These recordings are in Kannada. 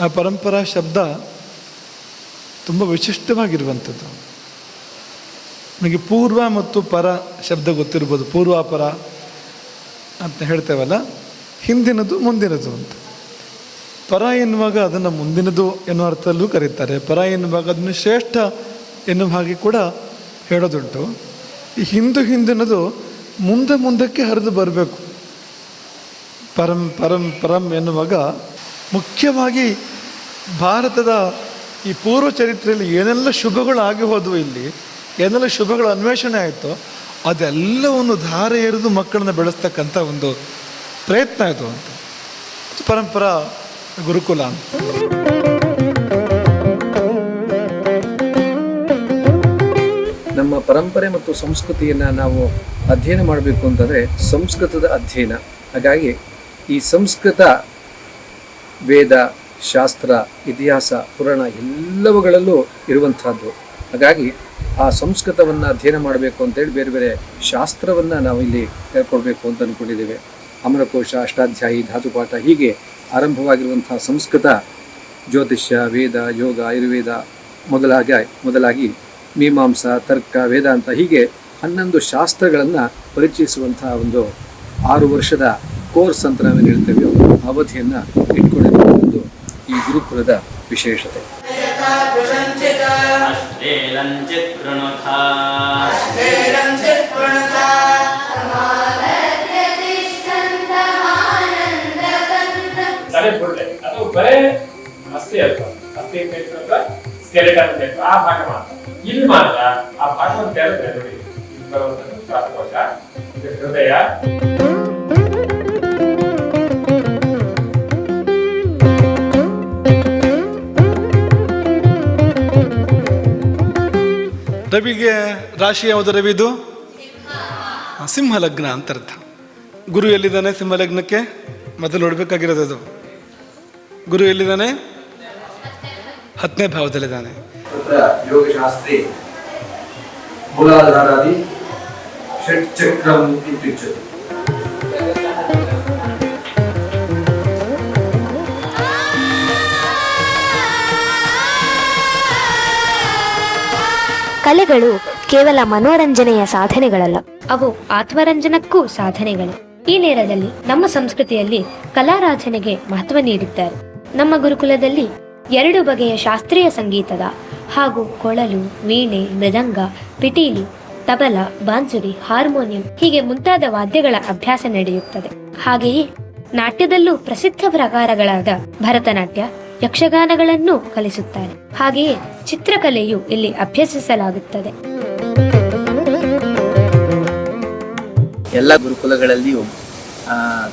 ಆ ಪರಂಪರಾ ಶಬ್ದ ತುಂಬ ವಿಶಿಷ್ಟವಾಗಿರುವಂಥದ್ದು. ನಮಗೆ ಪೂರ್ವ ಮತ್ತು ಪರ ಶಬ್ದ ಗೊತ್ತಿರ್ಬೋದು. ಪೂರ್ವಾಪರ ಅಂತ ಹೇಳ್ತೇವಲ್ಲ, ಹಿಂದಿನದು, ಮುಂದಿನದು ಅಂತ. ಪರ ಎನ್ನುವಾಗ ಅದನ್ನು ಮುಂದಿನದು ಎನ್ನುವ ಅರ್ಥದಲ್ಲೂ ಕರೀತಾರೆ. ಪರ ಎನ್ನುವಾಗ ಅದನ್ನು ಶ್ರೇಷ್ಠ ಎನ್ನುವ ಹಾಗೆ ಕೂಡ ಹೇಳೋದುಂಟು. ಈ ಹಿಂದು, ಹಿಂದಿನದು ಮುಂದೆ, ಮುಂದಕ್ಕೆ ಹರಿದು ಬರಬೇಕು. ಪರಂ ಪರಂ ಪರಂ ಎನ್ನುವಾಗ ಮುಖ್ಯವಾಗಿ ಭಾರತದ ಈ ಪೂರ್ವ ಚರಿತ್ರೆಯಲ್ಲಿ ಏನೆಲ್ಲ ಶುಭಗಳು ಆಗಿ ಹೋದವು ಇಲ್ಲಿ, ಏನೆಲ್ಲ ಶುಭಗಳ ಅನ್ವೇಷಣೆ ಆಯಿತೋ ಅದೆಲ್ಲವನ್ನು ಧಾರೆ ಎರೆದು ಮಕ್ಕಳನ್ನ ಬೆಳೆಸ್ತಕ್ಕಂಥ ಒಂದು ಪ್ರಯತ್ನ ಇದು ಅಂತ. ಪರಂಪರಾ ಗುರುಕುಲ ಅಂತ. ನಮ್ಮ ಪರಂಪರೆ ಮತ್ತು ಸಂಸ್ಕೃತಿಯನ್ನು ನಾವು ಅಧ್ಯಯನ ಮಾಡಬೇಕು ಅಂತಂದರೆ ಸಂಸ್ಕೃತದ ಅಧ್ಯಯನ. ಹಾಗಾಗಿ ಈ ಸಂಸ್ಕೃತ ವೇದ, ಶಾಸ್ತ್ರ, ಇತಿಹಾಸ, ಪುರಾಣ ಎಲ್ಲವುಗಳಲ್ಲೂ ಇರುವಂತಹದ್ದು ಹಾಗಾಗಿ ಆ ಸಂಸ್ಕೃತವನ್ನು ಅಧ್ಯಯನ ಮಾಡಬೇಕು ಅಂತೇಳಿ ಬೇರೆ ಬೇರೆ ಶಾಸ್ತ್ರವನ್ನು ನಾವು ಇಲ್ಲಿ ಹೇಳ್ಕೊಡ್ಬೇಕು ಅಂತ ಅಂದ್ಕೊಂಡಿದ್ದೇವೆ ಅಮರಕೋಶ, ಅಷ್ಟಾಧ್ಯಾಯಿ, ಧಾತುಪಾಠ ಹೀಗೆ ಆರಂಭವಾಗಿರುವಂತಹ ಸಂಸ್ಕೃತ ಜ್ಯೋತಿಷ್ಯ, ವೇದ, ಯೋಗ, ಆಯುರ್ವೇದ ಮೊದಲಾಗಿ ಮೊದಲಾಗಿ ಮೀಮಾಂಸಾ, ತರ್ಕ, ವೇದಾಂತ ಹೀಗೆ ಹನ್ನೊಂದು ಶಾಸ್ತ್ರಗಳನ್ನು ಪರಿಚಯಿಸುವಂತಹ ಒಂದು ಆರು ವರ್ಷದ ಕೋರ್ಸ್ ಅಂತ ನಾವೇನು ಹೇಳ್ತೇವೆ, ಅವಧಿಯನ್ನು ಇಟ್ಕೊಂಡಿರುವಂಥದ್ದು ಈ ಗುರುಕುಲದ ವಿಶೇಷತೆ. ಬರೇ ಅಸ್ಥಿ ಅಲ್ಪ ಅಸ್ಥಿ ಸ್ಕೆಲೆಟನ್ ಹೇಳ್ತಾರೆ ಆ ಭಾಗ ಮಾತ್ರ. ಇಲ್ಲಿ ಮಾತ್ರ ಆ ಭಾಗವನ್ನು ತೆರೆದ್ರೆ ನೋಡಿ. ಇಲ್ಲಿ ಬರುವಂತದ್ದು ಶ್ವಾಸಕೋಶ ಇದು ಹೃದಯ. ರವಿಗೆ ರಾಶಿ ಯಾವುದು ರವಿದು ಸಿಂಹ ಲಗ್ನ ಅಂತ ಅರ್ಥ. ಗುರು ಎಲ್ಲಿದ್ದಾನೆ ಸಿಂಹ ಲಗ್ನಕ್ಕೆ ಮೊದಲು ನೋಡಬೇಕಾಗಿರೋದು ಅದು. ಗುರು ಎಲ್ಲಿದ್ದಾನೆ? ಹತ್ತನೇ ಭಾವದಲ್ಲಿದ್ದಾನೆ. ಯೋಗಶಾಸ್ತ್ರಿ, ಮೂಲಾಧಾರಾದಿ ಷಟ್ಚಕ್ರಂ ಇತ್ಯುಚ್ಯತೆ. ಕಲೆಗಳು ಕೇವಲ ಮನೋರಂಜನೆಯ ಸಾಧನೆಗಳಲ್ಲ, ಅವು ಆತ್ಮರಂಜನಕ್ಕೂ ಸಾಧನೆಗಳು. ಈ ನೇರದಲ್ಲಿ ನಮ್ಮ ಸಂಸ್ಕೃತಿಯಲ್ಲಿ ಕಲಾರಾಧನೆಗೆ ಮಹತ್ವ ನೀಡಿದ್ದಾರೆ. ನಮ್ಮ ಗುರುಕುಲದಲ್ಲಿ ಎರಡು ಬಗೆಯ ಶಾಸ್ತ್ರೀಯ ಸಂಗೀತದ ಹಾಗೂ ಕೊಳಲು, ವೀಣೆ, ಮೃದಂಗ, ಪಿಟೀಲಿ, ತಬಲ ಬಾಂಸುರಿ ಹಾರ್ಮೋನಿಯಂ ಹೀಗೆ ಮುಂತಾದ ವಾದ್ಯಗಳ ಅಭ್ಯಾಸ ನಡೆಯುತ್ತದೆ. ಹಾಗೆಯೇ ನಾಟ್ಯದಲ್ಲೂ ಪ್ರಸಿದ್ಧ ಪ್ರಕಾರಗಳಾದ ಭರತನಾಟ್ಯ ಯಕ್ಷಗಾನಗಳನ್ನು ಕಲಿಸುತ್ತಾರೆ ಹಾಗೆಯೇ ಚಿತ್ರಕಲೆಯು ಇಲ್ಲಿ ಅಭ್ಯಸಿಸಲಾಗುತ್ತದೆ. ಎಲ್ಲ ಗುರುಕುಲಗಳಲ್ಲಿಯೂ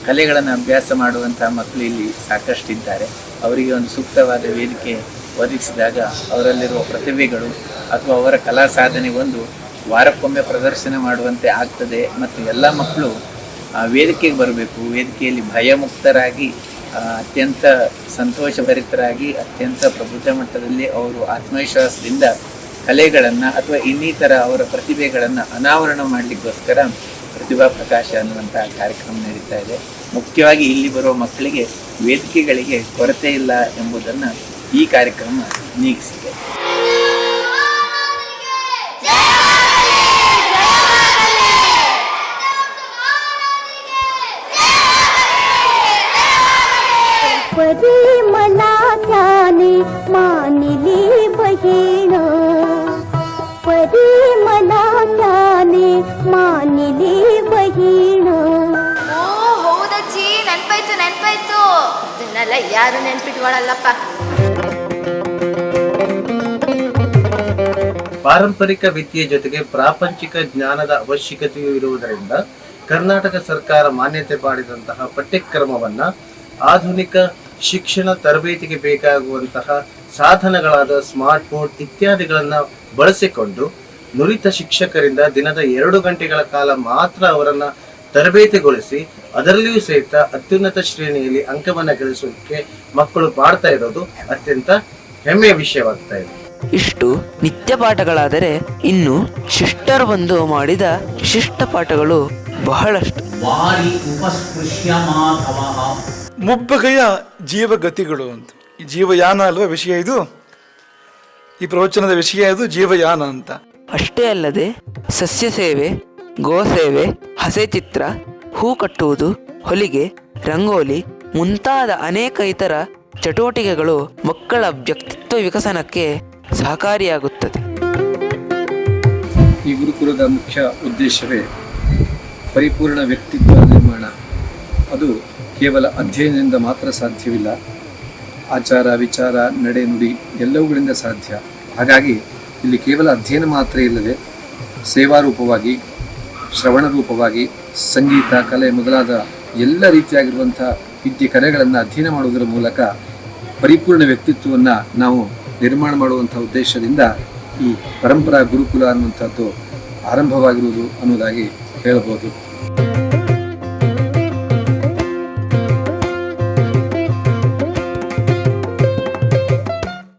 ಕಲೆಗಳನ್ನು ಅಭ್ಯಾಸ ಮಾಡುವಂತಹ ಮಕ್ಕಳು ಇಲ್ಲಿ ಸಾಕಷ್ಟಿದ್ದಾರೆ. ಅವರಿಗೆ ಒಂದು ಸೂಕ್ತವಾದ ವೇದಿಕೆ ಒದಗಿಸಿದಾಗ ಅವರಲ್ಲಿರುವ ಪ್ರತಿಭೆಗಳು ಅಥವಾ ಅವರ ಕಲಾ ಸಾಧನೆ ಒಂದು ವಾರಕ್ಕೊಮ್ಮೆ ಪ್ರದರ್ಶನ ಮಾಡುವಂತೆ ಆಗ್ತದೆ. ಮತ್ತು ಎಲ್ಲ ಮಕ್ಕಳು ವೇದಿಕೆಗೆ ಬರಬೇಕು. ವೇದಿಕೆಯಲ್ಲಿ ಭಯಮುಕ್ತರಾಗಿ ಅತ್ಯಂತ ಸಂತೋಷಭರಿತರಾಗಿ ಅತ್ಯಂತ ಪ್ರಬುದ್ಧ ಮಟ್ಟದಲ್ಲಿ ಅವರು ಆತ್ಮವಿಶ್ವಾಸದಿಂದ ಕಲೆಗಳನ್ನು ಅಥವಾ ಇನ್ನಿತರ ಅವರ ಪ್ರತಿಭೆಗಳನ್ನು ಅನಾವರಣ ಮಾಡಲಿಕ್ಕೋಸ್ಕರ ಪ್ರತಿಭಾ ಪ್ರಕಾಶ ಅನ್ನುವಂತಹ ಕಾರ್ಯಕ್ರಮ ನಡೀತಾ ಇದೆ. ಮುಖ್ಯವಾಗಿ ಇಲ್ಲಿ ಬರುವ ಮಕ್ಕಳಿಗೆ ವೇದಿಕೆಗಳಿಗೆ ಕೊರತೆ ಇಲ್ಲ ಎಂಬುದನ್ನು ಈ ಕಾರ್ಯಕ್ರಮ ನೀಗಿಸಿದೆ. परी मला त्याने मानली बहीण परी मला त्याने मानली बहीण ಓ ಹೌದಜ್ಜಿ ನೆನ್ಪಾಯ್ತು ನೆನ್ಪಾಯ್ತು ಇದನ್ನೆಲ್ಲ ಯಾರು ನೆನ್ಪಿಟ್ಕೊಳ್ಳಲ್ಲಪ್ಪ ಪಾರಂಪರಿಕ ವಿದ್ಯೆ ಜೊತೆಗೆ ಪ್ರಾಪಂಚಿಕ ಜ್ಞಾನದ ಅವಶ್ಯಕತೆಯೂ ಇರುವುದರಿಂದ ಕರ್ನಾಟಕ ಸರ್ಕಾರ ಮಾನ್ಯತೆ ಮಾಡಿದಂತಹ ಪಠ್ಯಕ್ರಮವನ್ನ ಆಧುನಿಕ ಶಿಕ್ಷಣ ತರಬೇತಿಗೆ ಬೇಕಾಗುವಂತಹ ಸಾಧನಗಳಾದ ಸ್ಮಾರ್ಟ್ ಬೋರ್ಡ್ ಇತ್ಯಾದಿಗಳನ್ನು ಬಳಸಿಕೊಂಡು ನುರಿತ ಶಿಕ್ಷಕರಿಂದ ದಿನದ ಎರಡು ಗಂಟೆಗಳ ಕಾಲ ಮಾತ್ರ ಅವರನ್ನು ತರಬೇತಿಗೊಳಿಸಿ ಅದರಲ್ಲಿಯೂ ಸಹಿತ ಅತ್ಯುನ್ನತ ಶ್ರೇಣಿಯಲ್ಲಿ ಅಂಕವನ್ನ ಗಳಿಸೋದಕ್ಕೆ ಮಕ್ಕಳು ಮಾಡ್ತಾ ಇರೋದು ಅತ್ಯಂತ ಹೆಮ್ಮೆಯ ವಿಷಯವಾಗ್ತಾ ಇದೆ. ಇಷ್ಟು ನಿತ್ಯ ಪಾಠಗಳಾದರೆ ಇನ್ನು ಶಿಷ್ಟರು ಬಂದು ಮಾಡಿದ ಶಿಷ್ಟ ಪಾಠಗಳು ಬಹಳಷ್ಟು. ವಾರಿ ಉಪಸ್ಪೃಶ್ಯ ಮಾಧವ. ಮುಬ್ಬಗೆಯ ಜೀವಗತಿಗಳು ಅಂತ. ಈ ಜೀವಯಾನ ಅಲ್ವಾ ವಿಷಯ ಇದು? ಈ ಪ್ರವಚನದ ವಿಷಯ ಇದು ಜೀವಯಾನ ಅಂತ. ಅಷ್ಟೇ ಅಲ್ಲದೆ ಸಸ್ಯ ಸೇವೆ ಗೋ ಸೇವೆ ಹಸೆ ಚಿತ್ರ ಹೂ ಕಟ್ಟುವುದು ಹೊಲಿಗೆ ರಂಗೋಲಿ ಮುಂತಾದ ಅನೇಕ ಇತರ ಚಟುವಟಿಕೆಗಳು ಮಕ್ಕಳ ವ್ಯಕ್ತಿತ್ವ ವಿಕಸನಕ್ಕೆ ಸಹಕಾರಿಯಾಗುತ್ತದೆ. ಈ ಗುರುಕುಲದ ಮುಖ್ಯ ಉದ್ದೇಶವೇ ಪರಿಪೂರ್ಣ ವ್ಯಕ್ತಿತ್ವ ನಿರ್ಮಾಣ. ಅದು ಕೇವಲ ಅಧ್ಯಯನದಿಂದ ಮಾತ್ರ ಸಾಧ್ಯವಿಲ್ಲ. ಆಚಾರ, ವಿಚಾರ, ನಡೆ, ನುಡಿ ಎಲ್ಲವುಗಳಿಂದ ಸಾಧ್ಯ. ಹಾಗಾಗಿ ಇಲ್ಲಿ ಕೇವಲ ಅಧ್ಯಯನ ಮಾತ್ರ ಇಲ್ಲದೆ ಸೇವಾರೂಪವಾಗಿ ಶ್ರವಣ ರೂಪವಾಗಿ ಸಂಗೀತ, ಕಲೆ ಮೊದಲಾದ ಎಲ್ಲ ರೀತಿಯಾಗಿರುವಂಥ ವಿದ್ಯೆ ಕಲೆಗಳನ್ನು ಅಧ್ಯಯನ ಮಾಡುವುದರ ಮೂಲಕ ಪರಿಪೂರ್ಣ ವ್ಯಕ್ತಿತ್ವವನ್ನು ನಾವು ನಿರ್ಮಾಣ ಮಾಡುವಂಥ ಉದ್ದೇಶದಿಂದ ಈ ಪರಂಪರಾ ಗುರುಕುಲ ಅನ್ನುವಂಥದ್ದು ಆರಂಭವಾಗಿರುವುದು ಅನ್ನೋದಾಗಿ ಹೇಳಬಹುದು.